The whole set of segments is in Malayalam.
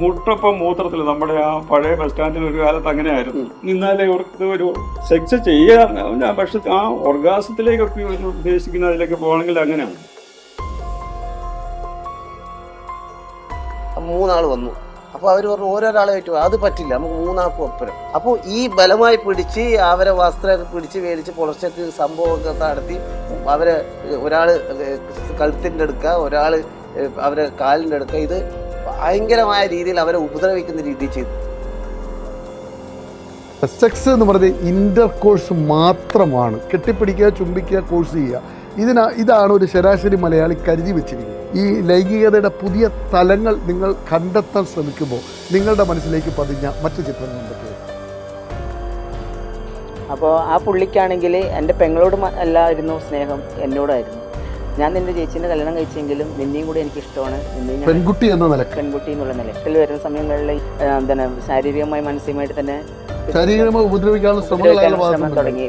മുട്ടപ്പം മൂത്രത്തിൽ നമ്മുടെ ആ പഴയ ബസ് സ്റ്റാൻഡിൽ ഒരു കാലത്ത് അങ്ങനെയായിരുന്നു. നിന്നാലേ ഇവർക്ക് ഒരു സെക്സ് ചെയ്യാൻ പക്ഷെ ആ ഓർഗാസത്തിലേക്കൊക്കെ ഇവർ ഉദ്ദേശിക്കുന്ന അതിലേക്ക് പോകണമെങ്കിൽ അങ്ങനെയാണ്. മൂന്നാൾ വന്നു. അപ്പോൾ അവർ പറഞ്ഞു ഓരോരാളെ ഏറ്റവും അത് പറ്റില്ല. നമുക്ക് മൂന്നാൾക്കും ഒപ്പരം. അപ്പോൾ ഈ ബലമായി പിടിച്ച് അവരെ വസ്ത്രമൊക്കെ പിടിച്ച് മേടിച്ച് പുലർച്ചയ്ക്ക് സംഭവമൊക്കെ നടത്തി അവരെ ഒരാൾ കഴുത്തിന്റെ എടുക്കുക ഒരാൾ അവരെ കാലിന്റെ എടുക്കുക ഇത് ഭയങ്കരമായ രീതിയിൽ അവരെ ഉപദ്രവിക്കുന്ന രീതി ചെയ്തു. സെക്സ് എന്ന് പറയുന്നത് ഇന്റർ കോഴ്സ് മാത്രമാണ്. കെട്ടിപ്പിടിക്കുക ചുംബിക്കുക കോഴ്സ് ചെയ്യുക. ഇതിനാ ഇതാണ് ഒരു ശരാശരി മലയാളി കരുതി വെച്ചിരിക്കുന്നത്. ഈ ലൈംഗികതയുടെ പുതിയ തലങ്ങൾ നിങ്ങൾ കണ്ടെത്താൻ ശ്രമിക്കുമ്പോൾ നിങ്ങളുടെ മനസ്സിലേക്ക് പതിഞ്ഞ മറ്റു ചിത്രങ്ങൾ എന്തൊക്കെയാണ്? അപ്പോൾ ആ പുള്ളിക്കാണെങ്കിൽ എന്റെ പെങ്ങളോട് അല്ലായിരുന്നു സ്നേഹം എന്നോടായിരുന്നു. ഞാൻ നിന്റെ ചേച്ചീനെ കല്യാണം കഴിച്ചെങ്കിലും നിന്നെയും കൂടി എനിക്ക് ഇഷ്ടമാണ് നിന്നെയും പെൺകുട്ടി എന്ന നിലയ്ക്ക്. പെൺകുട്ടി എന്നുള്ള നിലയിൽ വരുന്ന സമയങ്ങളിൽ എന്താണ് ശാരീരികമായി മാനസികമായിട്ട് തന്നെ ശാരീരികമായി ഉപദ്രവിക്കാനുള്ള ശ്രമം തുടങ്ങി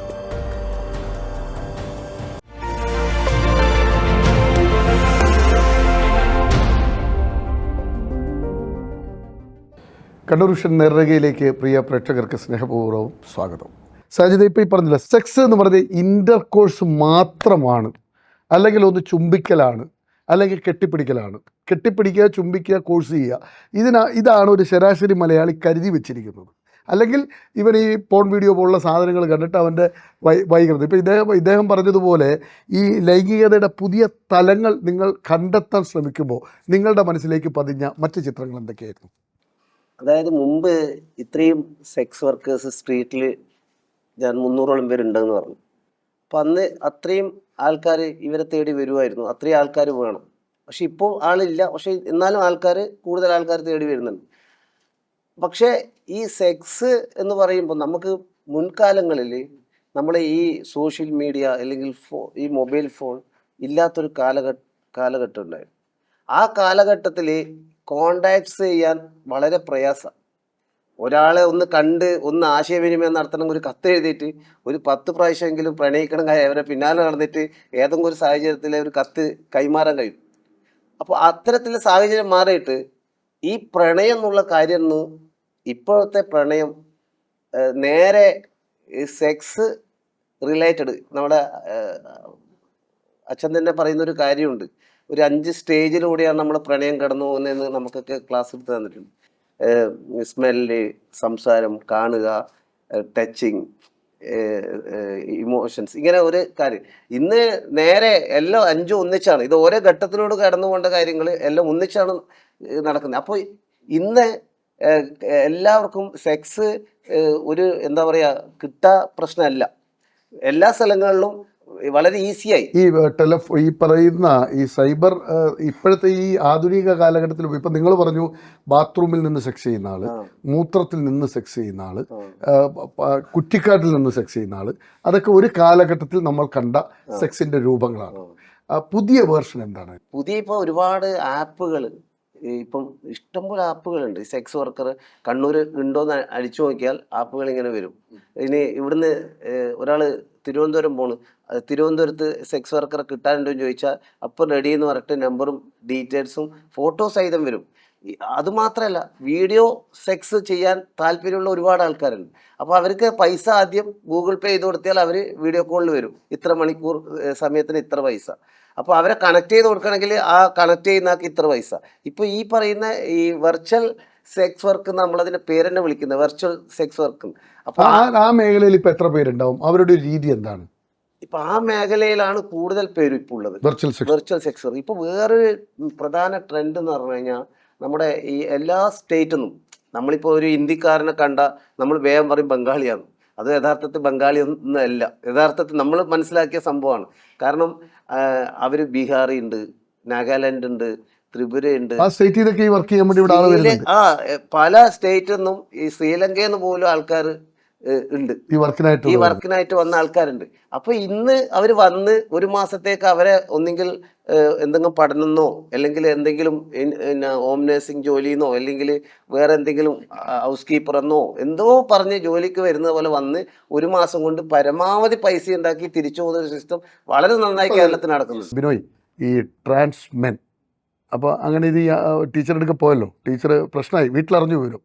കണ്ണൂർ വിഷൻ നേർരേഖയിലേക്ക് പ്രിയ പ്രേക്ഷകർക്ക് സ്നേഹപൂർവം സ്വാഗതം. സാജിത ഇപ്പോൾ ഈ പറഞ്ഞില്ല സെക്സ് എന്ന് പറയുന്നത് ഇന്റർ കോഴ്സ് മാത്രമാണ്. അല്ലെങ്കിൽ ഒന്ന് ചുംബിക്കലാണ് അല്ലെങ്കിൽ കെട്ടിപ്പിടിക്കലാണ്. കെട്ടിപ്പിടിക്കുക ചുംബിക്കുക കോഴ്സ് ചെയ്യുക. ഇതിനാ ഇതാണ് ഒരു ശരാശരി മലയാളി കരുതി വെച്ചിരിക്കുന്നത്. അല്ലെങ്കിൽ ഇവൻ ഈ പോൺ വീഡിയോ പോലുള്ള സാധനങ്ങൾ കണ്ടിട്ട് അവന്റെ വൈ വൈകൃതം. ഇപ്പോൾ ഇദ്ദേഹം ഇദ്ദേഹം പറഞ്ഞതുപോലെ ഈ ലൈംഗികതയുടെ പുതിയ തലങ്ങൾ നിങ്ങൾ കണ്ടെത്താൻ ശ്രമിക്കുമ്പോൾ നിങ്ങളുടെ മനസ്സിലേക്ക് പതിഞ്ഞ മറ്റ് ചിത്രങ്ങൾ എന്തൊക്കെയായിരുന്നു? അതായത് മുമ്പ് ഇത്രയും സെക്സ് വർക്കേഴ്സ് സ്ട്രീറ്റിൽ ഞാൻ മുന്നൂറോളം പേരുണ്ടെന്ന് പറഞ്ഞു. അപ്പം അന്ന് അത്രയും ആൾക്കാർ ഇവരെ തേടി വരുമായിരുന്നു അത്രയും ആൾക്കാർ വേണം. പക്ഷെ ഇപ്പോൾ ആളില്ല. പക്ഷെ എന്നാലും ആൾക്കാർ കൂടുതൽ ആൾക്കാർ തേടി വരുന്നുണ്ട്. പക്ഷേ ഈ സെക്സ് എന്ന് പറയുമ്പോൾ നമുക്ക് മുൻകാലങ്ങളിൽ നമ്മളെ ഈ സോഷ്യൽ മീഡിയ അല്ലെങ്കിൽ ഫോ ഈ മൊബൈൽ ഫോൺ ഇല്ലാത്തൊരു കാലഘട്ട കാലഘട്ടം ഉണ്ടായിരുന്നു. ആ കാലഘട്ടത്തിൽ കോണ്ടാക്ട്സ് ചെയ്യാൻ വളരെ പ്രയാസം. ഒരാളെ ഒന്ന് കണ്ട് ഒന്ന് ആശയവിനിമയം നടത്തണമെങ്കിൽ ഒരു കത്ത് എഴുതിയിട്ട് ഒരു പത്ത് പ്രാവശ്യമെങ്കിലും പ്രണയിക്കണം അവരെ പിന്നാലെ നടന്നിട്ട് ഏതെങ്കിലും ഒരു സാഹചര്യത്തിൽ ഒരു കത്ത് കൈമാറാൻ കഴിയും. അപ്പോൾ അത്തരത്തിലുള്ള സാഹചര്യം മാറിയിട്ട് ഈ പ്രണയം എന്നുള്ള കാര്യം ഇപ്പോഴത്തെ പ്രണയം നേരെ സെക്സ് റിലേറ്റഡ് നമ്മുടെ അച്ഛൻ തന്നെ പറയുന്ന ഒരു കാര്യമുണ്ട്. ഒരു അഞ്ച് സ്റ്റേജിലൂടെയാണ് നമ്മൾ പ്രണയം കടന്നു പോകുന്നതെന്ന് നമുക്കൊക്കെ ക്ലാസ് എടുത്ത് തന്നിട്ടുണ്ട്. സ്മെല്ല് സംസാരം കാണുക ടച്ചിങ് ഇമോഷൻസ് ഇങ്ങനെ ഒരു കാര്യം. ഇന്ന് നേരെ എല്ലാം അഞ്ചും ഒന്നിച്ചാണ്. ഇത് ഓരോ ഘട്ടത്തിലൂടെ കടന്നുകൊണ്ട കാര്യങ്ങൾ എല്ലാം ഒന്നിച്ചാണ് നടക്കുന്നത്. അപ്പോൾ ഇന്ന് എല്ലാവർക്കും സെക്സ് ഒരു എന്താ പറയുക കിട്ടാ പ്രശ്നമല്ല. എല്ലാ സ്ഥലങ്ങളിലും വളരെ ഈസിയായി. ഈ ടെലഫോ ഈ പറയുന്ന ഈ സൈബർ ഇപ്പോഴത്തെ ഈ ആധുനിക കാലഘട്ടത്തിൽ ഇപ്പം നിങ്ങൾ പറഞ്ഞു ബാത്റൂമിൽ നിന്ന് സെക്സ് ചെയ്യുന്ന ആൾ മൂത്രത്തിൽ നിന്ന് സെക്സ് ചെയ്യുന്ന ആൾ. കുറ്റിക്കാട്ടിൽ നിന്ന് സെക്സ് ചെയ്യുന്ന ആൾ അതൊക്കെ ഒരു കാലഘട്ടത്തിൽ നമ്മൾ കണ്ട സെക്സിന്റെ രൂപങ്ങളാണ്. പുതിയ വേർഷൻ എന്താണ്? പുതിയ ഇപ്പോൾ ഒരുപാട് ആപ്പുകൾ ഇപ്പം ഇഷ്ടംപോലെ ആപ്പുകളുണ്ട്. സെക്സ് വർക്കർ കണ്ണൂർ ഉണ്ടോന്ന് അടിച്ചു നോക്കിയാൽ ആപ്പുകൾ ഇങ്ങനെ വരും. ഇനി ഇവിടുന്ന് ഒരാൾ തിരുവനന്തപുരം പോണ്. തിരുവനന്തപുരത്ത് സെക്സ് വർക്കറെ കിട്ടാനുണ്ടോ എന്ന് ചോദിച്ചാൽ അപ്പം റെഡി എന്ന് പറഞ്ഞിട്ട് നമ്പറും ഡീറ്റെയിൽസും ഫോട്ടോ സഹിതം വരും. അതുമാത്രല്ല വീഡിയോ സെക്സ് ചെയ്യാൻ താല്പര്യമുള്ള ഒരുപാട് ആൾക്കാരുണ്ട്. അപ്പോൾ അവർക്ക് പൈസ ആദ്യം ഗൂഗിൾ പേ ചെയ്ത് കൊടുത്താൽ അവർ വീഡിയോ കോളിൽ വരും. ഇത്ര മണിക്കൂർ സമയത്തിന് ഇത്ര പൈസ. അപ്പോൾ അവരെ കണക്ട് ചെയ്ത് കൊടുക്കണമെങ്കിൽ ആ കണക്ട് ചെയ്യുന്ന ഇത്ര പൈസ. ഇപ്പോൾ ഈ പറയുന്ന ഈ വെർച്വൽ സെക്സ് വർക്ക് നമ്മളതിന് പേരെന്നെ വിളിക്കുന്നത് വെർച്വൽ സെക്സ് വർക്ക് അപ്പൊ ആ മേഖലയിൽ ഇപ്പൊ എത്ര പേരുണ്ടാവും? അവരുടെ രീതി എന്താണ്? ഇപ്പൊ ആ മേഖലയിലാണ് കൂടുതൽ പേരും ഇപ്പോൾ ഉള്ളത്. Virtual sex virtual sex work ഇപ്പൊ വേറൊരു പ്രധാന ട്രെൻഡ് എന്ന് പറഞ്ഞു കഴിഞ്ഞാൽ നമ്മുടെ ഈ എല്ലാ സ്റ്റേറ്റിൽ നിന്നും നമ്മളിപ്പോൾ ഒരു ഹിന്ദിക്കാരനെ കണ്ട നമ്മൾ വേഗം പറയും ബംഗാളിയാണ്. അത് യഥാർത്ഥത്തിൽ ബംഗാളി ഒന്നല്ല യഥാർത്ഥത്തിൽ നമ്മൾ മനസ്സിലാക്കിയ സംഭവമാണ്. കാരണം അവർ ബീഹാറി ഉണ്ട് നാഗാലാൻഡ് ഉണ്ട് ത്രിപുര ഉണ്ട് ആ സ്റ്റേറ്റിൽ നിന്നൊക്കെ ഈ വർക്ക് ചെയ്യാൻ വേണ്ടി ഇവിടെ ആൾ വരുന്നുണ്ട്. ആ പല സ്റ്റേറ്റിൽ നിന്നും ഈ ശ്രീലങ്കയിൽ നിന്ന് പോലും ആൾക്കാർ ഉണ്ട്. ഈ വർക്കിനായിട്ട് ഈ വർക്കിനായിട്ട് വന്ന ആൾക്കാരുണ്ട്. അപ്പൊ ഇന്ന് അവർ വന്ന് ഒരു മാസത്തേക്ക് അവരെ ഒന്നെങ്കിൽ എന്തെങ്കിലും പഠനമെന്നോ അല്ലെങ്കിൽ എന്തെങ്കിലും പിന്നെ ഹോം നഴ്സിംഗ് ജോലിന്നോ അല്ലെങ്കിൽ വേറെ എന്തെങ്കിലും ഹൗസ് കീപ്പർ എന്നോ എന്തോ പറഞ്ഞ് ജോലിക്ക് വരുന്ന പോലെ വന്ന് ഒരു മാസം കൊണ്ട് പരമാവധി പൈസ ഉണ്ടാക്കി തിരിച്ചു പോകുന്ന ഒരു സിസ്റ്റം വളരെ നന്നായി കേരളത്തിൽ നടക്കുന്നു ബിനോയ് ഈ ട്രാൻസ് മെൻ അപ്പോൾ അങ്ങനെ ഇത് ടീച്ചറുടെ അടുക്ക പോയല്ലോ. ടീച്ചർ പ്രശ്നമായി. വീട്ടിലറിഞ്ഞു വരും.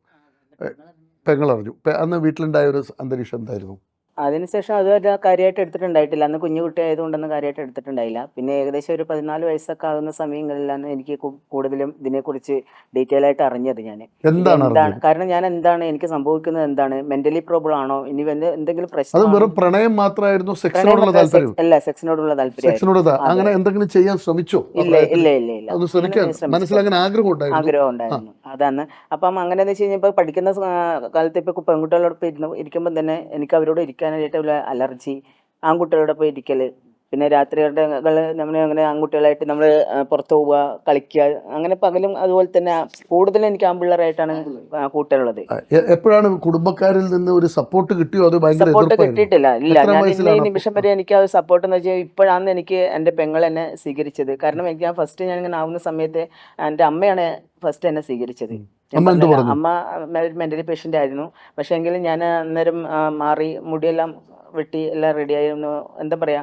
പെങ്ങളറിഞ്ഞു. അന്ന് വീട്ടിലുണ്ടായ ഒരു അന്തരീക്ഷം എന്തായിരുന്നു? അതിനുശേഷം അതുവരെ കാര്യമായിട്ട് എടുത്തിട്ടുണ്ടായിട്ടില്ല. അന്ന് കുഞ്ഞു കുട്ടി ആയതുകൊണ്ടൊന്നും കാര്യമായിട്ട് എടുത്തിട്ടുണ്ടായില്ല. പിന്നെ ഏകദേശം ഒരു പതിനാല് വയസ്സൊക്കെ ആകുന്ന സമയങ്ങളിലാണ് എനിക്ക് കൂടുതലും ഇതിനെക്കുറിച്ച് ഡീറ്റെയിൽ ആയിട്ട് അറിഞ്ഞത് ഞാൻ എന്താണ് കാരണം ഞാൻ എന്താണ് എനിക്ക് സംഭവിക്കുന്നത് എന്താണ്? മെന്റലി പ്രോബ്ലം ആണോ? ഇനി എന്തെങ്കിലും പ്രശ്നം വെറും പ്രണയം മാത്രമായിരുന്നു സെക്സിനോടുള്ള താല്പര്യം? അല്ല സെക്സിനോടുള്ള താല്പര്യം. അങ്ങനെ എന്തെങ്കിലും ചെയ്യാൻ ശ്രമിച്ചോ? ഇല്ല ഇല്ല ഇല്ല ഇല്ല. ആഗ്രഹം ഉണ്ടായിരുന്നു? അതാണ്. അപ്പം അങ്ങനെ എന്ന് വെച്ച് കഴിഞ്ഞാൽ ഇപ്പൊ പഠിക്കുന്ന കാലത്ത് ഇപ്പൊ പെൺകുട്ടികളോടൊപ്പം ഇരുന്ന് ഇരിക്കുമ്പോൾ തന്നെ എനിക്ക് അവരോട് ഇരിക്കാനായിട്ട് ഉള്ള അലർജി ആൺകുട്ടികളോടൊപ്പം ഇരിക്കൽ പിന്നെ രാത്രികളുടെ നമ്മൾ അങ്ങനെ ആൺകുട്ടികളായിട്ട് നമ്മൾ പുറത്ത് പോവുക കളിക്കുക അങ്ങനെ പകലും അതുപോലെ തന്നെ കൂടുതലും എനിക്ക് ആൺപിള്ളേരായിട്ടാണ് കൂട്ടുള്ളത് എപ്പോഴാണ് കുടുംബക്കാരിൽ നിന്ന് ഒരു സപ്പോർട്ട് കിട്ടിയോ? അത് സപ്പോർട്ട് കിട്ടിയിട്ടില്ല. ഇല്ല ഞാൻ ഈ നിമിഷം വരെ എനിക്ക് ആ സപ്പോർട്ട് എന്ന് വെച്ചാൽ ഇപ്പോഴാണ് എനിക്ക് എന്റെ പെങ്ങൾ എന്നെ സ്വീകരിച്ചത്. കാരണം എനിക്ക് ഞാൻ ഫസ്റ്റ് ഞാൻ ഇങ്ങനെ ആവുന്ന സമയത്ത് എന്റെ അമ്മയാണ് ഫസ്റ്റ് എന്നെ സ്വീകരിച്ചത്. അമ്മ അമ്മ മെന്റലി പേഷ്യന്റ് ആയിരുന്നു. പക്ഷെ എങ്കിലും ഞാൻ അന്നേരം മാറി മുടിയെല്ലാം വെട്ടി എല്ലാം റെഡി ആയിരുന്നു എന്താ പറയാ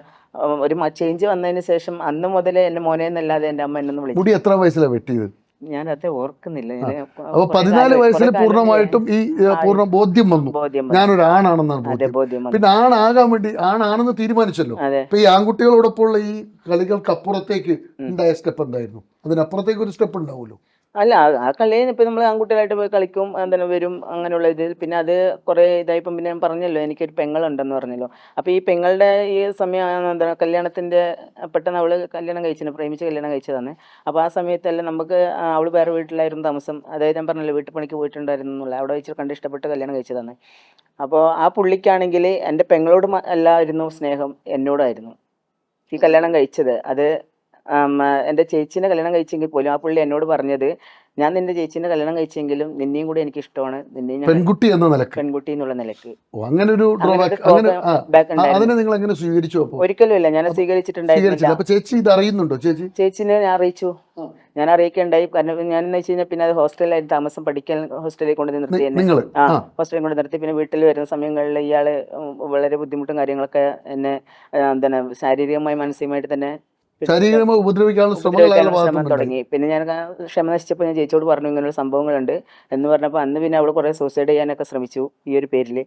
ഒരു ചേഞ്ച് വന്നതിന് ശേഷം അന്ന് മുതലേ എന്റെ മോനെ എന്നല്ലാതെ എന്റെ അമ്മ എന്നൊന്നും വിളിച്ചു. മുടി എത്ര വയസ്സിലാണ് വെട്ടിയത്? ഞാൻ അത് ഓർക്കുന്നില്ല. അപ്പൊ പതിനാല് വയസ്സിൽ പൂർണമായിട്ടും ഈ പൂർണ ബോധ്യം വന്നു. ഞാനൊരു ആണാണെന്നാണ്. പിന്നെ ആണാകാൻ വേണ്ടി ആണാണെന്ന് തീരുമാനിച്ചല്ലോ. അപ്പൊ ഈ ആൺകുട്ടികളോടൊപ്പമുള്ള ഈ കളികൾക്ക് അപ്പുറത്തേക്ക് ഉണ്ടായ സ്റ്റെപ്പ് എന്തായിരുന്നു? അതിനപ്പുറത്തേക്ക് ഒരു സ്റ്റെപ്പ് ഉണ്ടാവുമല്ലോ. അല്ല ആ- കളിയിൽ ഇപ്പം നമ്മൾ ആൺകുട്ടികളായിട്ട് പോയി കളിക്കും എന്താണ് വരും അങ്ങനെയുള്ള ഇതിൽ പിന്നെ അത് കുറേ ഇതായിപ്പം പിന്നെ ഞാൻ പറഞ്ഞല്ലോ എനിക്കൊരു പെങ്ങളുണ്ടെന്ന് പറഞ്ഞല്ലോ. അപ്പോൾ ഈ പെങ്ങളുടെ ഈ സമയം എന്താണ് കല്യാണത്തിന്റെ പെട്ടെന്ന് അവൾ കല്യാണം കഴിച്ചിന് പ്രേമിച്ച് കല്യാണം കഴിച്ചതാണ്. അപ്പോൾ ആ സമയത്തല്ല നമുക്ക് അവൾ വേറെ വീട്ടിലായിരുന്നു താമസം. അതായത് ഞാൻ പറഞ്ഞല്ലോ വീട്ടുപണിക്ക് പണിക്ക് പോയിട്ടുണ്ടായിരുന്നു എന്നുള്ള. അവിടെ വെച്ച് കണ്ട് ഇഷ്ടപ്പെട്ട് കല്യാണം കഴിച്ചതാണ്. അപ്പോൾ ആ പുള്ളിക്കാണെങ്കിൽ എന്റെ പെങ്ങളോട് അല്ലായിരുന്നു സ്നേഹം എന്നോടായിരുന്നു. ഈ കല്യാണം കഴിച്ചത്. അത് എന്റെ ചേച്ചീനെ കല്യാണം കഴിച്ചെങ്കിൽ പോലും ആ പുള്ളി എന്നോട് പറഞ്ഞത് ഞാൻ നിന്റെ ചേച്ചീനെ കല്യാണം കഴിച്ചെങ്കിലും നിന്നെയും കൂടി എനിക്ക് ഇഷ്ടമാണ് നിന്നെയും പെൺകുട്ടി എന്ന നിലയ്ക്ക്? പെൺകുട്ടി എന്നുള്ള നിലയ്ക്ക്. അങ്ങനെ ഒരു. അതിനെ നിങ്ങൾ എങ്ങനെ സ്വീകരിച്ചു ഒരിക്കലും ഇല്ല ഞാൻ സ്വീകരിച്ചിട്ടുണ്ടായിരുന്നു ചേച്ചി ഇത് അറിയുന്നുണ്ടോ? ചേച്ചി? ചേച്ചിനെ ഞാൻ അറിയിച്ചു. ഞാൻ അറിയിക്കണ്ടായി കാരണം ഞാൻ എന്ന് വെച്ച് കഴിഞ്ഞാൽ പിന്നെ അത് ഹോസ്റ്റലിലായിരുന്നു താമസം പഠിക്കാൻ ഹോസ്റ്റലിൽ കൊണ്ട് നിർത്തി ആ ഹോസ്റ്റലിൽ കൊണ്ട് നിർത്തി. പിന്നെ വീട്ടിൽ വരുന്ന സമയങ്ങളിൽ ഇയാൾ വളരെ ബുദ്ധിമുട്ടും കാര്യങ്ങളൊക്കെ എന്നെ എന്താണ് ശാരീരികമായി മാനസികമായിട്ട് തന്നെ ശാരീരികമായി ഉപദ്രവിക്കാനുള്ള ശ്രമങ്ങൾ ശ്രമം തുടങ്ങി. പിന്നെ ഞാൻ ക്ഷമ നശിച്ചപ്പോൾ ഞാൻ ചേച്ചിയോട് പറഞ്ഞു ഇങ്ങനെയുള്ള സംഭവങ്ങളുണ്ട്. എന്ന് പറഞ്ഞപ്പോൾ അന്ന് പിന്നെ അവൾ കുറേ സൂസൈഡ് ചെയ്യാനൊക്കെ ശ്രമിച്ചു ഈ ഒരു പേരിൽ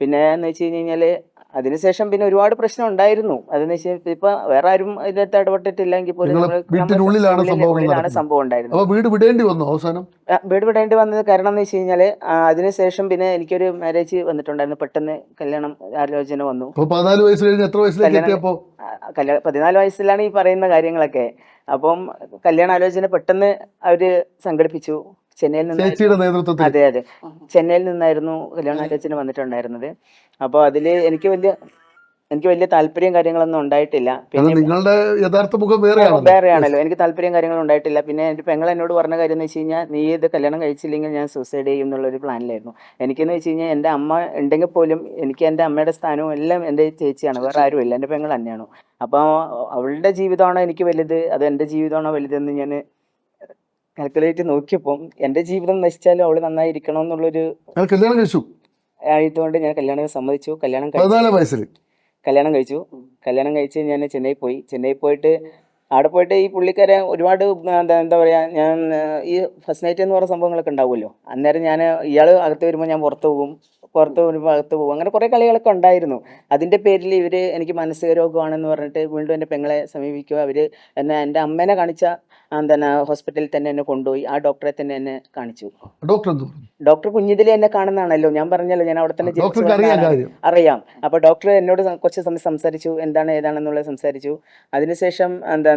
പിന്നെ എന്ന് വെച്ച് കഴിഞ്ഞ് കഴിഞ്ഞാൽ അതിനുശേഷം പിന്നെ ഒരുപാട് പ്രശ്നം ഉണ്ടായിരുന്നു. അതെന്ന് വെച്ചാൽ ഇപ്പൊ വേറെ ആരും ഇതിനകത്ത് ഇടപെട്ടിട്ടില്ലെങ്കിൽ പോലും ആണ് വീട്ടിനുള്ളിലാണ്. സംഭവം ഉണ്ടായിരുന്നത്. വീട് വിടേണ്ടി വന്നു അവസാനം? വീട് വിടേണ്ടി വന്നത് കാരണം എന്ന് വെച്ച് കഴിഞ്ഞാൽ അതിനുശേഷം പിന്നെ എനിക്കൊരു മാരേജ് വന്നിട്ടുണ്ടായിരുന്നു. പെട്ടെന്ന് കല്യാണം ആലോചന വന്നു. പതിനാല് വയസ്സ് കഴിഞ്ഞ് എത്ര വയസ്സിലേക്ക് കല്യാണം- എത്തിയപ്പോ? പതിനാല് വയസ്സിലാണ് ഈ പറയുന്ന കാര്യങ്ങളൊക്കെ. അപ്പം കല്യാണ ആലോചന പെട്ടെന്ന് അവർ സംഘടിപ്പിച്ചു. ചെന്നൈയിൽ നിന്ന് ചേച്ചിയുടെ നേതൃത്വത്തിൽ. അതെ അതെ. ചെന്നൈയിൽ നിന്നായിരുന്നു കല്യാണ അച്ഛന് വന്നിട്ടുണ്ടായിരുന്നത്. അപ്പോൾ അതിൽ എനിക്ക് വലിയ എനിക്ക് വലിയ താല്പര്യം കാര്യങ്ങളൊന്നും ഉണ്ടായിട്ടില്ല. പിന്നെ നിങ്ങളുടെ യഥാർത്ഥ മുഖം വേറെയാണല്ലോ. വേറെയാണല്ലോ എനിക്ക് താല്പര്യം കാര്യങ്ങളും ഉണ്ടായിട്ടില്ല. പിന്നെ എന്റെ പെങ്ങൾ എന്നോട് പറഞ്ഞ കാര്യം എന്ന് വെച്ച് കഴിഞ്ഞാൽ നീ ഇത് കല്യാണം കഴിച്ചില്ലെങ്കിൽ ഞാൻ സൂസൈഡ് ചെയ്യും എന്നുള്ള ഒരു പ്ലാനിലായിരുന്നു. എനിക്കെന്ന് വെച്ച് കഴിഞ്ഞാൽ എന്റെ അമ്മ ഉണ്ടെങ്കിൽ പോലും എനിക്ക് എന്റെ അമ്മയുടെ സ്ഥാനവും എല്ലാം എന്റെ ചേച്ചിയാണ്. വേറെ ആരുമില്ല എന്റെ പെങ്ങൾ തന്നെയാണ്. അപ്പോൾ അവളുടെ ജീവിതമാണോ എനിക്ക് വലുത്? അത് എന്റെ ജീവിതമാണോ വലുതെന്ന് ഞാൻ കാൽക്കുലേറ്റ് നോക്കിയപ്പം എന്റെ ജീവിതം നശിച്ചാലും അവൾ നന്നായിരിക്കണം എന്നുള്ളൊരു കല്യാണം കഴിച്ചു. ആയതുകൊണ്ട് ഞാൻ കല്യാണം സമ്മതിച്ചു. കല്യാണം കഴിച്ചു പതിനാല് വയസ്സിൽ. കല്യാണം കഴിച്ചു. കല്യാണം കഴിച്ച് ഞാൻ ചെന്നൈ പോയി. ചെന്നൈ പോയിട്ട് അവിടെ പോയിട്ട് ഈ പുള്ളിക്കാരെ ഒരുപാട് എന്താ എന്താ പറയുക ഞാൻ ഈ ഫസ്റ്റ് നൈറ്റ് എന്ന് പറയുന്ന സംഭവങ്ങളൊക്കെ ഉണ്ടാവുമല്ലോ. അന്നേരം ഞാൻ ഇയാൾ അകത്ത് വരുമ്പോൾ ഞാൻ പുറത്ത് പോകും. പുറത്ത് വരുമ്പോൾ അകത്ത് പോകും. അങ്ങനെ കുറേ കളികളൊക്കെ ഉണ്ടായിരുന്നു. അതിന്റെ പേരിൽ ഇവർ എനിക്ക് മാനസിക രോഗമാണെന്ന് പറഞ്ഞിട്ട് വീണ്ടും എന്റെ പെങ്ങളെ സമീപിക്കുക. അവർ എന്നെ എന്റെ അമ്മേനെ കാണിച്ച തന്നെ ഹോസ്പിറ്റലിൽ തന്നെ എന്നെ കൊണ്ടുപോയി. ആ ഡോക്ടറെ തന്നെ എന്നെ കാണിച്ചു. ഡോക്ടർ എന്ത് ഡോക്ടർ കുഞ്ഞിതിലെ എന്നെ കാണുന്നതാണല്ലോ. ഞാൻ പറഞ്ഞല്ലോ ഞാൻ അവിടെ തന്നെ അറിയാം അപ്പോൾ ഡോക്ടർ എന്നോട് കുറച്ച് സമയം സംസാരിച്ചു. എന്താണ് ഏതാണെന്നുള്ളത് സംസാരിച്ചു. അതിനുശേഷം എന്താണ്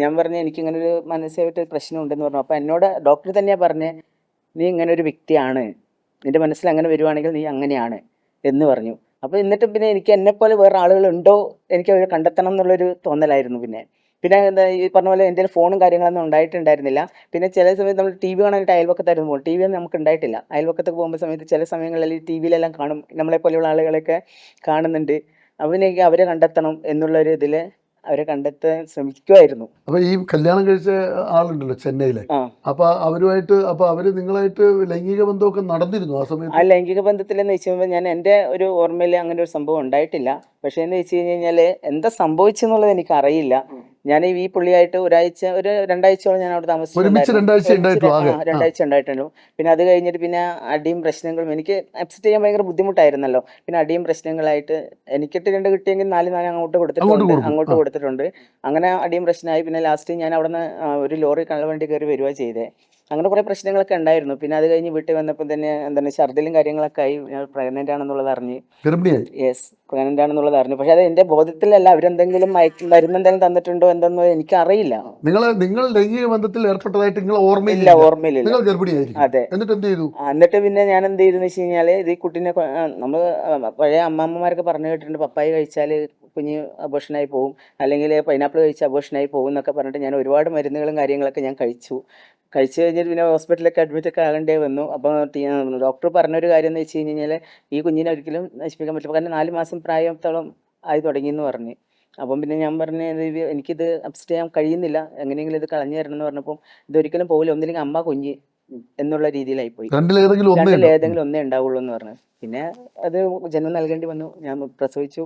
ഞാൻ പറഞ്ഞ എനിക്കിങ്ങനെ ഒരു മനസ്സിലായിട്ട് പ്രശ്നം ഉണ്ടെന്ന് പറഞ്ഞു. അപ്പോൾ എന്നോട് ഡോക്ടർ തന്നെയാണ് പറഞ്ഞത് നീ ഇങ്ങനെ ഒരു വ്യക്തിയാണ്. നിന്റെ മനസ്സിൽ അങ്ങനെ വരുവാണെങ്കിൽ നീ അങ്ങനെയാണ് എന്ന് പറഞ്ഞു. അപ്പോൾ എന്നിട്ട് പിന്നെ എനിക്ക് എന്നെപ്പോലെ വേറെ ആളുകളുണ്ടോ എനിക്ക് അവരെ കണ്ടെത്തണം എന്നുള്ളൊരു തോന്നലായിരുന്നു പിന്നെ. പിന്നെ എന്താ ഈ പറഞ്ഞ പോലെ എന്റെ ഫോണും കാര്യങ്ങളൊന്നും ഉണ്ടായിട്ടുണ്ടായിരുന്നില്ല. പിന്നെ ചില സമയത്ത് നമ്മൾ ടി വി കാണാനായിട്ട് അയൽവക്കത്തായിരുന്നു പോകും ടി വി ഒന്നും നമുക്ക് ഉണ്ടായിട്ടില്ല. അയൽവക്കത്തൊക്കെ പോകുമ്പോൾ സമയത്ത് ചില സമയങ്ങളിൽ ടി വിയിലെല്ലാം കാണും. നമ്മളെ പോലെയുള്ള ആളുകളൊക്കെ കാണുന്നുണ്ട് അപ്പോൾ എനിക്ക് അവരെ കണ്ടെത്തണം എന്നുള്ളൊരു ഇതിൽ അവരെ കണ്ടെത്താൻ ശ്രമിക്കുമായിരുന്നു അപ്പൊ ഈ കല്യാണം കഴിച്ച ആളുണ്ടല്ലോ ചെന്നൈയിലെ. ആ. അപ്പൊ അവരുമായിട്ട് അപ്പൊ അവർ നിങ്ങളായിട്ട് ലൈംഗിക ബന്ധമൊക്കെ നടന്നിരുന്നു ആ ആ സമയത്ത് ലൈംഗിക ബന്ധത്തിലെന്ന് എന്ന് കഴിഞ്ഞാൽ ഞാൻ എന്റെ ഒരു ഓർമ്മയിൽ അങ്ങനെ ഒരു സംഭവം ഉണ്ടായിട്ടില്ല. പക്ഷേ എന്ന് വെച്ച് കഴിഞ്ഞ് കഴിഞ്ഞാൽ എന്താ സംഭവിച്ചെന്നുള്ളത് എനിക്ക് അറിയില്ല ഞാൻ ഈ പുള്ളിയായിട്ട് ഒരാഴ്ച ഒരു രണ്ടാഴ്ചയോളം ഞാൻ അവിടെ താമസിച്ചു രണ്ടാഴ്ച ഉണ്ടായിട്ടുള്ളൂ ആ. രണ്ടാഴ്ച ഉണ്ടായിട്ടുള്ളൂ. പിന്നെ അത് കഴിഞ്ഞിട്ട് പിന്നെ അടിയും പ്രശ്നങ്ങളും എനിക്ക് അക്സെപ്റ്റ് ചെയ്യാൻ ഭയങ്കര ബുദ്ധിമുട്ടായിരുന്നല്ലോ. പിന്നെ അടിയും പ്രശ്നങ്ങളായിട്ട് എനിക്കിട്ട് രണ്ട് കിട്ടിയെങ്കിൽ നാല് നാല് അങ്ങോട്ട് കൊടുത്തിട്ടുണ്ട്. അങ്ങോട്ട് കൊടുത്തിട്ടുണ്ട്. അങ്ങനെ അടിയും പ്രശ്നമായി. പിന്നെ ലാസ്റ്റ് ഞാൻ അവിടെ നിന്ന് ഒരു ലോറി കള്ളവണ്ടി കയറി വരിക ചെയ്തേ. അങ്ങനെ കുറേ പ്രശ്നങ്ങളൊക്കെ ഉണ്ടായിരുന്നു. പിന്നെ അത് കഴിഞ്ഞ് വീട്ടിൽ വന്നപ്പോൾ തന്നെ എന്താണ് ഛർദിലും കാര്യങ്ങളൊക്കെ ആയി. ഞാൻ പ്രഗ്നന്റ് ആണെന്നുള്ളത് അറിഞ്ഞ്. യെസ് പ്രഗ്നന്റ് ആണെന്നുള്ളത് അറിഞ്ഞു. പക്ഷെ അത് എന്റെ ബോധത്തിലല്ല അവരെന്തെങ്കിലും മയക്ക് മരുന്ന് എന്തെങ്കിലും തന്നിട്ടുണ്ടോ എന്തെന്നോ എനിക്ക് അറിയില്ല നിങ്ങൾ നിങ്ങൾ ലൈംഗിക ബന്ധത്തിൽ ഏർപ്പെട്ടതായിട്ട് നിങ്ങൾ ഓർമ്മയില്ല. ഓർമ്മയില്ല നിങ്ങൾ അതെ. എന്നിട്ട് എന്ത് ചെയ്തു? ആ, എന്നിട്ട് പിന്നെ ഞാൻ എന്ത് ചെയ്തെന്ന് വെച്ച് കഴിഞ്ഞാൽ ഇത് ഈ കുട്ടീനെ നമ്മൾ പഴയ അമ്മാമ്മമാരൊക്കെ പറഞ്ഞു കേട്ടിട്ടുണ്ട്. പപ്പായി കഴിച്ചാൽ കുഞ്ഞ് അബോഷനായി പോകും അല്ലെങ്കിൽ പൈനാപ്പിൾ കഴിച്ച് അബോഷനായി പോകും എന്നൊക്കെ പറഞ്ഞിട്ട് ഞാൻ ഒരുപാട് മരുന്നുകളും കാര്യങ്ങളൊക്കെ ഞാൻ കഴിച്ചു. കഴിച്ചു കഴിഞ്ഞിട്ട് പിന്നെ ഹോസ്പിറ്റലിലൊക്കെ അഡ്മിറ്റൊക്കെ ആകേണ്ടേ വന്നു. അപ്പോൾ ഡോക്ടർ പറഞ്ഞൊരു കാര്യം എന്ന് വെച്ച് കഴിഞ്ഞ് കഴിഞ്ഞാൽ ഈ കുഞ്ഞിനെ ഒരിക്കലും നശിപ്പിക്കാൻ പറ്റില്ല. കാരണം നാല് മാസം പ്രായത്തോളം ആയി തുടങ്ങി എന്ന് പറഞ്ഞ്. അപ്പം പിന്നെ ഞാൻ പറഞ്ഞു ഇത് ഇത് എനിക്കിത് അപ്സ്റ്റ് ചെയ്യാൻ കഴിയുന്നില്ല. എങ്ങനെയെങ്കിലും ഇത് കളഞ്ഞു തരണം എന്ന് പറഞ്ഞപ്പോൾ ഇതൊരിക്കലും പോകില്ല ഒന്നില്ലെങ്കിൽ അമ്മ കുഞ്ഞ് എന്നുള്ള രീതിയിലായി പോയി. രണ്ടിൽ? ഏതെങ്കിലും ഒന്നേ ഉണ്ടാവുള്ളൂ എന്ന് പറഞ്ഞു. പിന്നെ അത് ജന്മം നൽകേണ്ടി വന്നു. ഞാൻ പ്രസവിച്ചു.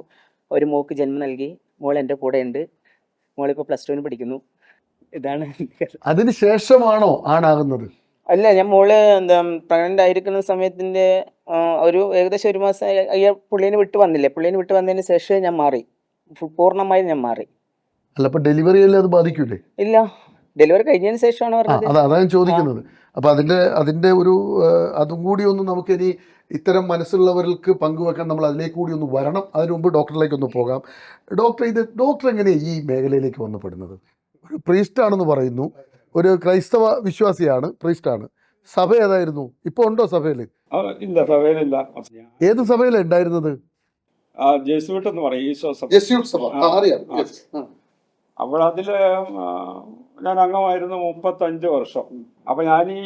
ഒരു മോക്ക് ജന്മം നൽകി. മോൾ എന്റെ കൂടെ ഉണ്ട് മോളിപ്പോൾ പ്ലസ് ടുവിന് പഠിക്കുന്നു. ഇതാണ് എന്റെ കഥ. അതിന് ശേഷമാണോ ആണാകുന്നത്? അല്ല ഞാൻ മോൾ എന്താ പ്രഗ്നന്റ് ആയിരിക്കുന്ന സമയത്തിന്റെ ഒരു ഏകദേശം ഒരു മാസം അയ്യ പുള്ളീനെ വിട്ട് വന്നില്ലേ? പുള്ളീനെ വിട്ട് വന്നതിന് ശേഷം ഞാൻ മാറി. പൂർണമായും ഞാൻ മാറി. അല്ല അപ്പൊ ഡെലിവറിയല്ലേ അത് ബാധിക്കൂലേ? ഇല്ല. ഡെലിവറി കഴിഞ്ഞതിന് ശേഷമാണ് അതാണ് പറഞ്ഞത് ചോദിക്കുന്നത്. അപ്പൊ അതിന്റെ അതിന്റെ ഒരു അതും കൂടി ഒന്ന് നമുക്ക് ഇനി ഇത്തരം മനസ്സുള്ളവർക്ക് പങ്കുവെക്കാൻ നമ്മൾ അതിലേക്ക് കൂടി ഒന്ന് വരണം. അതിനു മുമ്പ് ഡോക്ടറിലേക്ക് ഒന്ന് പോകാം. ഡോക്ടർ ഇത് ഡോക്ടർ എങ്ങനെയാണ് ഈ മേഖലയിലേക്ക് വന്നപ്പെടുന്നത് ഒരു പ്രീസ്റ്റ് ആണെന്ന് പറയുന്നു. ഒരു ക്രൈസ്തവ വിശ്വാസിയാണ് പ്രീസ്റ്റാണ്. സഭ ഏതായിരുന്നു? ഇപ്പൊ ഉണ്ടോ സഭയിൽ ഇല്ല സഭയിലില്ല. ഏത് സഭയിലാണ് ഉണ്ടായിരുന്നത്? ആ ജെസുവിട്ട് എന്ന് പറയും ഈശോ സഭ. ആ, അറിയാം. അപ്പോൾ അതിൽ ഞാൻ അംഗമായിരുന്നു മുപ്പത്തഞ്ച് വർഷം. അപ്പോൾ ഞാൻ ഈ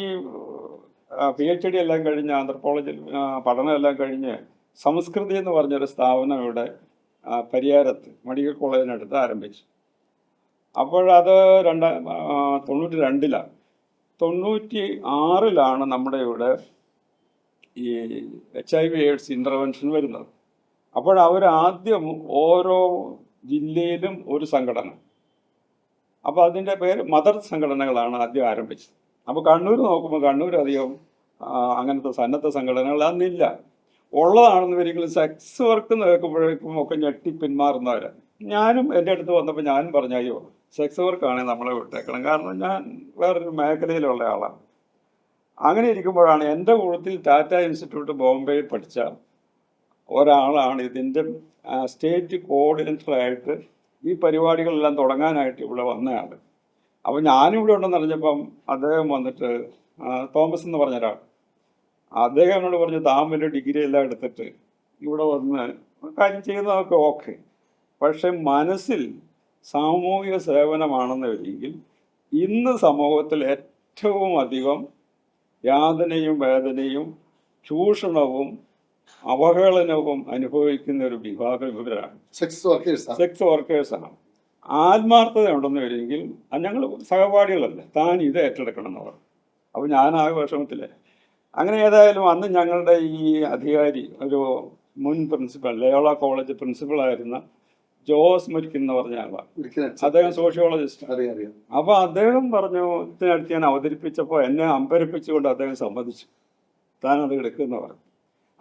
പി എച്ച് ഡി എല്ലാം കഴിഞ്ഞ് ആന്ത്രപ്പോളജിൽ പഠനം എല്ലാം കഴിഞ്ഞ് സംസ്കൃതി എന്ന് പറഞ്ഞൊരു സ്ഥാപനം ഇവിടെ പരിയാരത്ത് മെഡിക്കൽ കോളേജിനടുത്ത് ആരംഭിച്ചു. അപ്പോഴത് രണ്ട തൊണ്ണൂറ്റി രണ്ടിലാണ് തൊണ്ണൂറ്റി ആറിലാണ് നമ്മുടെ ഇവിടെ ഈ H I V AIDS intervention വരുന്നത്. അപ്പോൾ ആദ്യം ഓരോ ജില്ലയിലും ഒരു സംഘടന. അപ്പോൾ അതിന്റെ പേര് മദർ സംഘടനകളാണ് ആദ്യം ആരംഭിച്ചത്. അപ്പോൾ കണ്ണൂർ നോക്കുമ്പോൾ കണ്ണൂർ അധികം അങ്ങനത്തെ സന്നദ്ധ സംഘടനകൾ അന്നില്ല ഉള്ളതാണെന്ന് ഒരിക്കലും സെക്സ് വർക്ക് നോക്കുമ്പോഴേക്കും ഒക്കെ ഞെട്ടി പിന്മാറുന്നവരാണ് ഞാനും എന്റെ അടുത്ത് വന്നപ്പോൾ ഞാനും പറഞ്ഞു അയ്യോ സെക്സ് വർക്കാണ് നമ്മളെ വിട്ടേക്കണം. കാരണം ഞാൻ വേറൊരു മേഖലയിലുള്ള ആളാണ്. അങ്ങനെ ഇരിക്കുമ്പോഴാണ് എന്റെ കൂട്ടത്തിൽ ടാറ്റ ഇൻസ്റ്റിറ്റ്യൂട്ട് ബോംബെയിൽ പഠിച്ച ഒരാളാണ് ഇതിന്റെ സ്റ്റേറ്റ് കോർഡിനേറ്ററായിട്ട് ഈ പരിപാടികളെല്ലാം തുടങ്ങാനായിട്ട് ഇവിടെ വന്നയാൾ അപ്പോൾ ഞാനും ഇവിടെ ഉണ്ടെന്ന് അറിഞ്ഞപ്പം അദ്ദേഹം വന്നിട്ട് തോമസ് എന്ന് പറഞ്ഞ ഒരാൾ. അദ്ദേഹം എന്നോട് പറഞ്ഞു താൻ വലിയ ഡിഗ്രി എല്ലാം എടുത്തിട്ട് ഇവിടെ വന്ന് കാര്യം ചെയ്യുന്നതൊക്കെ ഓക്കെ പക്ഷെ മനസ്സിൽ സാമൂഹിക സേവനമാണെന്ന് വരികിൽ ഇന്ന് സമൂഹത്തിൽ ഏറ്റവും അധികം യാതനയും വേദനയും ചൂഷണവും അവഹേളനവും അനുഭവിക്കുന്ന ഒരു വിഭാഗം ഇവരാണ്. സെക്സ് വർക്കേഴ്സ് സെക്സ് വർക്കേഴ്സാണ് ആത്മാർത്ഥത ഉണ്ടെന്ന് വരിമെങ്കിൽ ഞങ്ങൾ സഹപാഠികളല്ലേ? താൻ ഇത് ഏറ്റെടുക്കണം എന്ന് പറഞ്ഞു അപ്പോൾ ഞാൻ ആ വിഷമത്തിലെ. അങ്ങനെ ഏതായാലും അന്ന് ഞങ്ങളുടെ ഈ അധികാരി ഒരു മുൻ പ്രിൻസിപ്പൽ ലയോള കോളേജ് പ്രിൻസിപ്പളായിരുന്ന ജോസ് മുരിക്കൻ എന്ന് പറഞ്ഞ ആളാണ് അദ്ദേഹം സോഷ്യോളജിസ്റ്റ് അറിയാം അറിയാം. അപ്പോൾ അദ്ദേഹം പറഞ്ഞു ഇതിനടുത്ത് ഞാൻ അവതരിപ്പിച്ചപ്പോൾ എന്നെ അമ്പരിപ്പിച്ചുകൊണ്ട് അദ്ദേഹം സമ്മതിച്ചു. താൻ അത് എടുക്കുന്ന പറഞ്ഞു.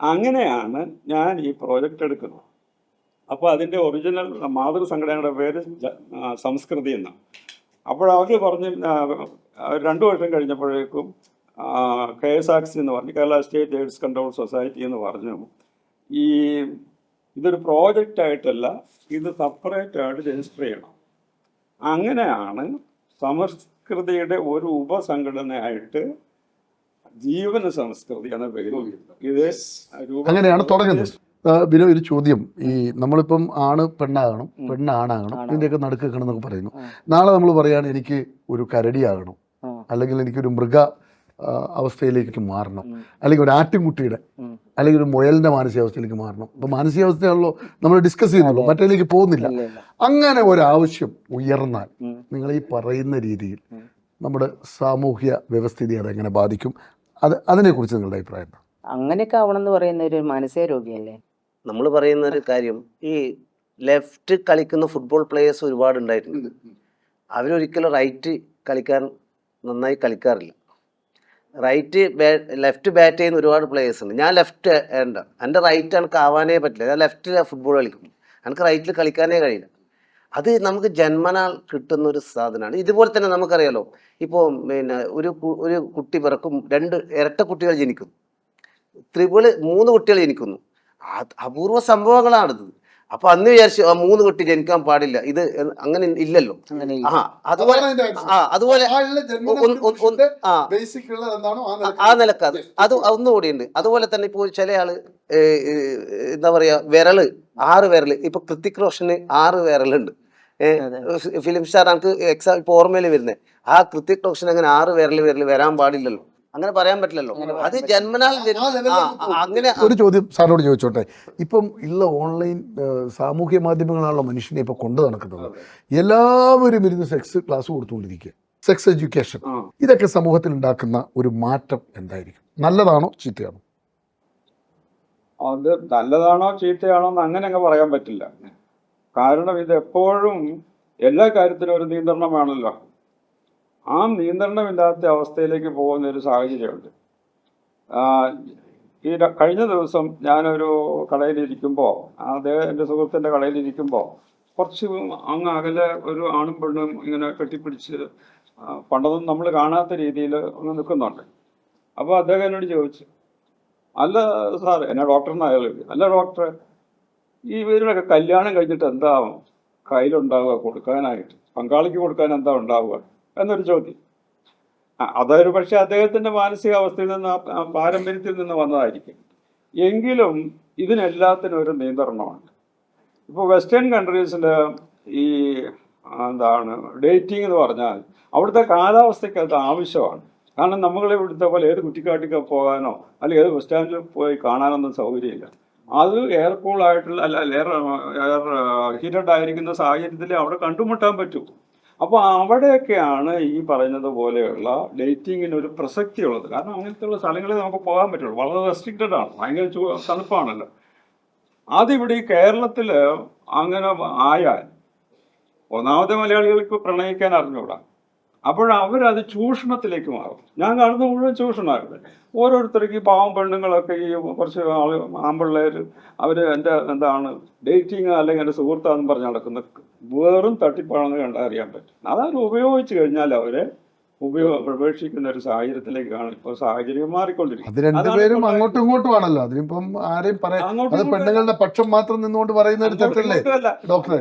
അങ്ങനെയാണ് ഞാൻ ഈ പ്രോജക്റ്റ് എടുക്കുന്നത്. അപ്പോൾ അതിന്റെ ഒറിജിനൽ മാതൃ സംഘടനയുടെ പേര് സംസ്കൃതി എന്നാണ്. അപ്പോൾ അവർ പറഞ്ഞ് രണ്ടു വർഷം കഴിഞ്ഞപ്പോഴേക്കും കെ എസ് ആർ സി എന്ന് പറഞ്ഞു Kerala state AIDS control society എന്ന് പറഞ്ഞു ഈ ഇതൊരു പ്രോജക്റ്റ് ആയിട്ടല്ല ഇത് സെപ്പറേറ്റ് ആയിട്ട് രജിസ്റ്റർ ചെയ്യണം. അങ്ങനെയാണ് സംസ്കൃതിയുടെ ഒരു ഉപസംഘടനയായിട്ട് ജീവന സംസ്കൃതി എന്ന പേര് ഇത് അങ്ങനെയാണ് തുടങ്ങുന്നത്. വിനോ ബിനോ ഒരു ചോദ്യം. ഈ നമ്മളിപ്പം ആണ് പെണ്ണാകണം പെണ്ണ് ആണാകണം ആണാകണം. ഇതിന്റെയൊക്കെ നടുക്ക് വെക്കണമെന്നൊക്കെ പറയുന്നു നാളെ നമ്മൾ പറയുകയാണ് എനിക്ക് ഒരു കരടിയാകണം. അല്ലെങ്കിൽ എനിക്കൊരു മൃഗ അവസ്ഥയിലേക്ക് മാറണം. അല്ലെങ്കിൽ ഒരു ആട്ടിൻകുട്ടിയുടെ. അല്ലെങ്കിൽ ഒരു മുയലിന്റെ മാനസികാവസ്ഥയിലേക്ക് മാറണം. അപ്പൊ മാനസികാവസ്ഥയാണല്ലോ നമ്മൾ ഡിസ്കസ് ചെയ്യുന്നുള്ളൂ മറ്റേലേക്ക് പോകുന്നില്ല. അങ്ങനെ ഒരാവശ്യം ഉയർന്നാൽ നിങ്ങൾ ഈ പറയുന്ന രീതിയിൽ നമ്മുടെ സാമൂഹ്യ വ്യവസ്ഥിതി അതെങ്ങനെ ബാധിക്കും? അത് അതിനെക്കുറിച്ച് നിങ്ങളുടെ അഭിപ്രായം അങ്ങനെയൊക്കെ ആവണം എന്ന് പറയുന്ന ഒരു മാനസിക രോഗിയല്ലേ? നമ്മൾ പറയുന്ന ഒരു കാര്യം ഈ ലെഫ്റ്റ് കളിക്കുന്ന ഫുട്ബോൾ പ്ലേയേഴ്സ് ഒരുപാട് ഉണ്ടായിട്ടുണ്ട് അവരൊരിക്കലും റൈറ്റ് കളിക്കാൻ നന്നായി കളിക്കാറില്ല. റൈറ്റ് ലെഫ്റ്റ് ബാറ്റ് ചെയ്യുന്ന ഒരുപാട് പ്ലേയേഴ്സ് ഉണ്ട്. ഞാൻ ലെഫ്റ്റ് ഉണ്ട്. എന്റെ റൈറ്റ് എനിക്ക് ആവാനേ പറ്റില്ല. ഞാൻ ലെഫ്റ്റിൽ ഫുട്ബോൾ കളിക്കും. എനിക്ക് റൈറ്റിൽ കളിക്കാനേ കഴിയില്ല. അത് നമുക്ക് ജന്മനാൽ കിട്ടുന്ന ഒരു സാധനമാണ്. ഇതുപോലെ തന്നെ നമുക്കറിയാലോ. ഇപ്പോൾ പിന്നെ ഒരു ഒരു കുട്ടി പിറക്കും രണ്ട് ഇരട്ട കുട്ടികൾ ജനിക്കുന്നു ത്രിപുൽ മൂന്ന് കുട്ടികൾ ജനിക്കുന്നു. അപൂർവ സംഭവങ്ങളാണിത്. അപ്പൊ അന്ന് വിചാരിച്ചു ആ മൂന്ന് കുട്ടി ജനിക്കാൻ പാടില്ല. ഇത് അങ്ങനെ ഇല്ലല്ലോ. അങ്ങനെ ആ അതുപോലെ. ആ അതുപോലെ ആ നിലയ്ക്ക് അത്. അത് ഒന്നുകൂടി ഉണ്ട് അതുപോലെ തന്നെ ഇപ്പോൾ ചില ആൾ എന്താ പറയാ വിരൽ ആറ് വിരൽ ഇപ്പൊ കൃത്തിക് റോഷന് ആറ് വിരലുണ്ട് ഫിലിം സ്റ്റാർ എനിക്ക് എക്സാം ഇപ്പൊ ഓർമ്മയിൽ വരുന്നത് ആ കൃത്തിക് റോഷൻ അങ്ങനെ ആറ് വിരൽ വിരൽ വരാൻ പാടില്ലല്ലോ. അങ്ങനെ പറയാൻ പറ്റില്ലല്ലോ. അത് ജന്മനാൽ അങ്ങനെ ഒരു ചോദ്യം സാറിനോട് ചോദിച്ചോട്ടെ. ഇപ്പം ഉള്ള ഓൺലൈൻ സാമൂഹ്യ മാധ്യമങ്ങളാണല്ലോ മനുഷ്യനെ ഇപ്പൊ കൊണ്ടു നടക്കുന്നത്. എല്ലാവരും ഇരുന്ന് സെക്സ് ക്ലാസ് കൊടുത്തുകൊണ്ടിരിക്കുക. Sex education. ഇതൊക്കെ സമൂഹത്തിൽ ഉണ്ടാക്കുന്ന ഒരു മാറ്റം എന്തായിരിക്കും? നല്ലതാണോ ചീത്തയാണോ? അത് നല്ലതാണോ ചീത്തയാണോ എന്ന് അങ്ങനെ അങ്ങ് പറയാൻ പറ്റില്ല. കാരണം ഇത് എപ്പോഴും എല്ലാ കാര്യത്തിനും ഒരു നിയന്ത്രണം വേണമല്ലോ ആ നിയന്ത്രണമില്ലാത്ത അവസ്ഥയിലേക്ക് പോകുന്ന ഒരു സാഹചര്യമുണ്ട് ഈ കഴിഞ്ഞ ദിവസം ഞാനൊരു കടയിലിരിക്കുമ്പോൾ അദ്ദേഹം എന്റെ സുഹൃത്തിന്റെ കടയിലിരിക്കുമ്പോൾ കുറച്ച് അങ്ങ് അകലെ ഒരു ആണും പെണ്ണും ഇങ്ങനെ കെട്ടിപ്പിടിച്ച് പണ്ടൊന്നും നമ്മൾ കാണാത്ത രീതിയിൽ ഒന്ന് നിൽക്കുന്നുണ്ട്. അപ്പോൾ അദ്ദേഹം എന്നോട് ചോദിച്ചു അല്ല സാർ എന്നെ ഡോക്ടറിനായാലും അല്ല ഡോക്ടർ ഈ വീടിനൊക്കെ കല്യാണം കഴിഞ്ഞിട്ട് എന്താവും? കയ്യിലുണ്ടാവുക കൊടുക്കാനായിട്ട്. പങ്കാളിക്ക് കൊടുക്കാൻ എന്താ ഉണ്ടാവുക? എന്നൊരു ചോദ്യം. അതൊരു പക്ഷെ അദ്ദേഹത്തിന്റെ മാനസികാവസ്ഥയിൽ നിന്ന് പാരമ്പര്യത്തിൽ നിന്ന് വന്നതായിരിക്കും. എങ്കിലും ഇതിനെല്ലാത്തിനും ഒരു നിയന്ത്രണമുണ്ട് ഇപ്പോൾ വെസ്റ്റേൺ കൺട്രീസിൽ ഈ എന്താണ് ഡേറ്റിംഗ് എന്ന് പറഞ്ഞാൽ അവിടുത്തെ കാലാവസ്ഥയ്ക്ക് അത് ആവശ്യമാണ്. കാരണം നമ്മളെ ഇവിടുത്തെ പോലെ ഏത് കുറ്റിക്കാട്ടിക്ക് പോകാനോ അല്ലെങ്കിൽ ഏത് ബസ് സ്റ്റാൻഡിൽ പോയി കാണാനൊന്നും സൗകര്യമില്ല. അത് എയർ കൂളായിട്ടുള്ള അല്ല എയർ എയർ ഹീറ്റഡ് ആയിരിക്കുന്ന സാഹചര്യത്തിൽ അവിടെ കണ്ടുമുട്ടാൻ പറ്റൂ. അപ്പോൾ അവിടെയൊക്കെയാണ് ഈ പറയുന്നത് പോലെയുള്ള ഡേറ്റിങ്ങിന് ഒരു പ്രസക്തി ഉള്ളത് കാരണം അങ്ങനത്തെയുള്ള സ്ഥലങ്ങളിൽ നമുക്ക് പോകാൻ പറ്റുള്ളൂ. വളരെ റെസ്ട്രിക്റ്റഡ് ആണ്. ഭയങ്കര തണുപ്പാണല്ലോ. അതിവിടെ ഈ കേരളത്തിൽ അങ്ങനെ ആയാൽ ഒന്നാമത്തെ മലയാളികൾക്ക് പ്രണയിക്കാൻ അറിഞ്ഞുകൂടാ അപ്പോഴവരത് ചൂഷണത്തിലേക്ക് മാറും. ഞാൻ കാണുന്ന മുഴുവൻ ചൂഷണമായിരുന്നു. ഓരോരുത്തർക്ക് ഈ പാവം പെണ്ണുങ്ങളൊക്കെ ഈ കുറച്ച് ആൾ ആമ്പിള്ളേർ അവർ എന്റെ എന്താണ് ഡേറ്റിങ് അല്ലെങ്കിൽ എന്റെ സുഹൃത്താന്ന് പറഞ്ഞ് നടക്കുന്ന വെറും തട്ടിപ്പാണെന്ന് കണ്ടാൽ അറിയാൻ പറ്റും. അതവർ ഉപയോഗിച്ച് കഴിഞ്ഞാൽ അവരെ ഉപയോഗ പ്രവേശിക്കുന്ന ഒരു സാഹചര്യത്തിലേക്കാണ് ഇപ്പോൾ സാഹചര്യം മാറിക്കൊണ്ടിരിക്കുന്നത് അത് രണ്ടുപേരും അങ്ങോട്ടും ഇങ്ങോട്ടും ആണല്ലോ അതിനിപ്പം ആരെയും പറയാം അത് പെണ്ണുങ്ങളുടെ പക്ഷം മാത്രം നിന്നുകൊണ്ട് പറയുന്ന ഒരു തെറ്റല്ലേ ഡോക്ടറെ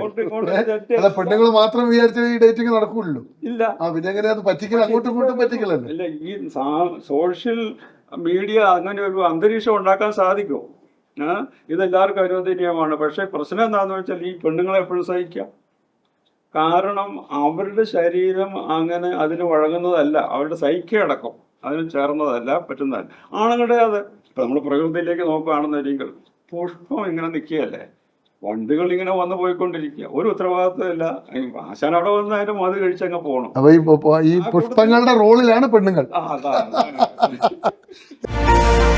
അല്ല പെണ്ണുങ്ങൾ മാത്രം വിചാരിച്ച ഈ ഡേറ്റിംഗ് നടക്കുള്ളൂ. ഇല്ല. ആ പിന്നെ എങ്ങനെ അത് പറ്റിക്കൽ അങ്ങോട്ടും ഇങ്ങോട്ടും പറ്റിക്കലല്ലേ? ഇല്ല ഈ സോഷ്യൽ മീഡിയ അങ്ങനെ ഒരു അന്തരീക്ഷം ഉണ്ടാക്കാൻ സാധിക്കുമോ? ഇതെല്ലാവർക്കും അനുവദനീയമാണ്. പക്ഷേ പ്രശ്നം എന്താണെന്ന് വെച്ചാൽ ഈ പെണ്ണുങ്ങളെ എപ്പോഴും സഹിക്കാം കാരണം അവരുടെ ശരീരം അങ്ങനെ അതിന് വഴങ്ങുന്നതല്ല. അവരുടെ സൈക്യ അടക്കം അതിന് ചേർന്നതല്ല പറ്റുന്നതല്ല. ആണുങ്ങളുടെ അത് ഇപ്പം നമ്മൾ പ്രകൃതിയിലേക്ക് നോക്കുകയാണെന്നുണ്ടെങ്കിൽ പുഷ്പം ഇങ്ങനെ നിൽക്കുകയല്ലേ? വണ്ടികൾ ഇങ്ങനെ വന്നു പോയിക്കൊണ്ടിരിക്കുക. ഒരു ഉത്തരവാദിത്തമില്ല ആശാൻ അവിടെ വന്നാലും അത് കഴിച്ചങ്ങ് പോകണം അപ്പൊ ഈ ഈ പുഷ്പങ്ങളുടെ റോളിലാണ് പെണ്ണുങ്ങൾ. ആ അതാണ്